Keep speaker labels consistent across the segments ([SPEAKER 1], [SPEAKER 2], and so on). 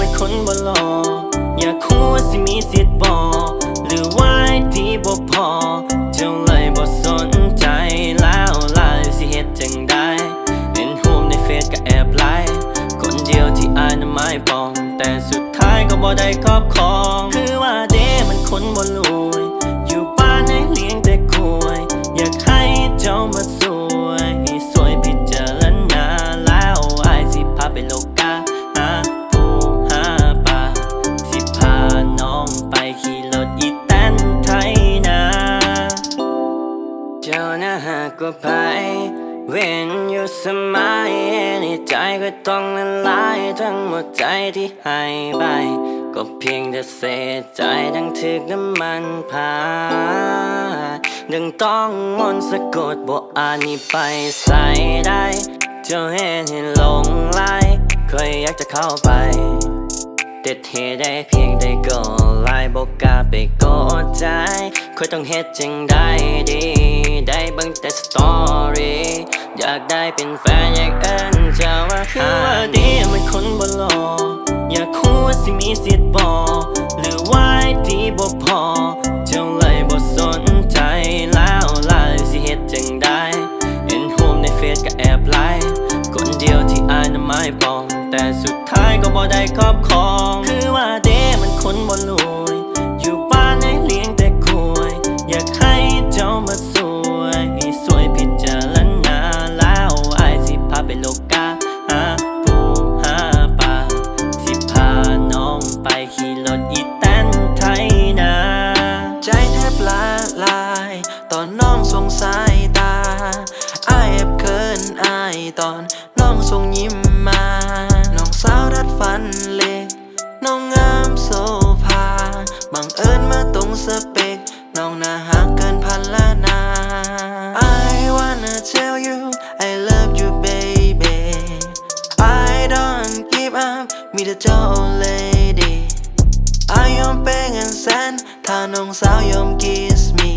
[SPEAKER 1] มันคนบ่หลออยากคู่สิมีสิทธิ์บ่หรือว่าไอ้ที่บ่พอ เจ้าเลยบ่สนใจแล้วล่ะสิเฮ็ดจังได้เห็นโฮมในเฟซก็แอบไลค์คนเดียวที่อายน้ำไม่ปอง แต่สุดท้ายก็บ่ได้ครอบครอง คือว่าเด้มันคนบ่ร กกว่าไปเว้นอยู่สมัยในใจก็ต้องละลายทั้งหมดใจที่ให้ไปก็เพียงแต่เศษใจดังถึกน้ำมันพาดังต้องมนสะกดบ่อานี่ไปใส่ได้เจ้าเห็นให้หลงไหลเคยอยากจะเข้าไปแต่เทได้เพียงได้กดไลน์บอกกาไปกดใจค่อยต้องเฮ็ดจังได้ดี ได้บิ่ง ตอรี่อยากได้เป็นแฟนอยากเอิ้นเจ้าว่าคือว่าดีมันคนบ่หลออยากคูว่าสิมีสิทธิ์บ่หรือว่าไอ้ที่บ่พอ เจ้าเลยบ่สนใจแล้วล่ะสิเฮ็ดจังได้เห็นโฮมในเฟซก็แอบไลค์คนเดียวที่อายนั้นไม่ปอง แต่สุดท้ายก็บ่ได้ครอบครอง คือว่าเด้มันคนบ่รวย ตอนน้
[SPEAKER 2] องส่งสายตาอายแอบเคินอายตอนน้องส่งยิ้มมา น้องสาวดัดฟันเล็ก น้องงามโซภาบังเอิญมาตรงสเปก น้องน่าหักเกินพันละนา I wanna tell you I love you baby I don't give up มีแต่เจ้า lady อายยอมเป็นเงินแสนถ้าน้องสาวยอม kiss me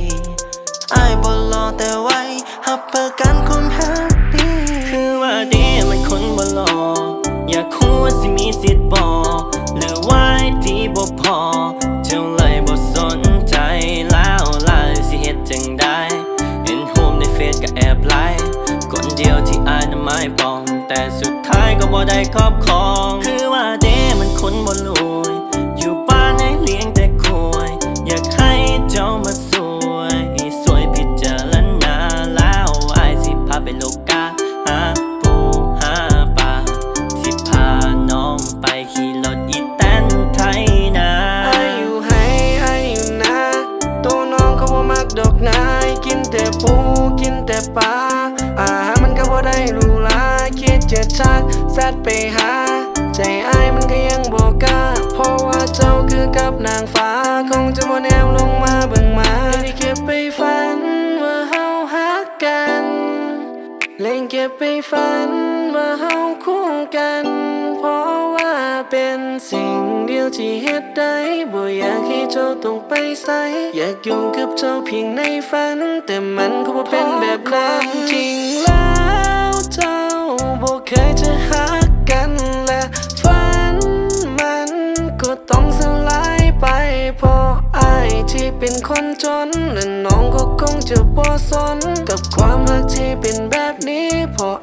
[SPEAKER 2] บ่รอแต่ไว้หับเพื่อกันคุณแฮปปี้
[SPEAKER 1] คือว่าดีมันคนบ่หลออยากคูว่าสิมีสิทธิ์บ่หรือว่าไอ้ที่บ่พอเจ้าเลยบ่สนใจแล้วล่ะสิเฮ็ดจังได้เห็นโฮมในเฟซก็แอบไลค์คนเดียวที่อายนั้นไม่ปอง แต่สุดท้ายก็บ่ได้ครอบครอง คือว่าเด้มันคนบ่ร
[SPEAKER 2] จะชักแซดไปหา ใจอายมันก็ยังบ่กล้า เพราะว่าเจ้าคือกับนางฟ้า คงจะบ่แนวลงมาเบิ่งมาได้เก็บไปฝันว่าเฮาฮักกันเล่นเก็บไปฝันว่าเฮาคู่กัน เพราะว่าเป็นสิ่งเดียวที่เฮ็ดได้บ่อยากให้เจ้าต้องไปใส่อยากอยู่กับเจ้าเพียงในฝัน แต่มันก็บ่เป็นแบบนั้นจริงแล้วเจ้า บ่เคยจะหักกันและฝันมันก็ต้องสลายไปเพราะอายที่เป็นคนจนและน้องก็คงจะบ่สนกับความรักที่เป็นแบบนี้เพราะอ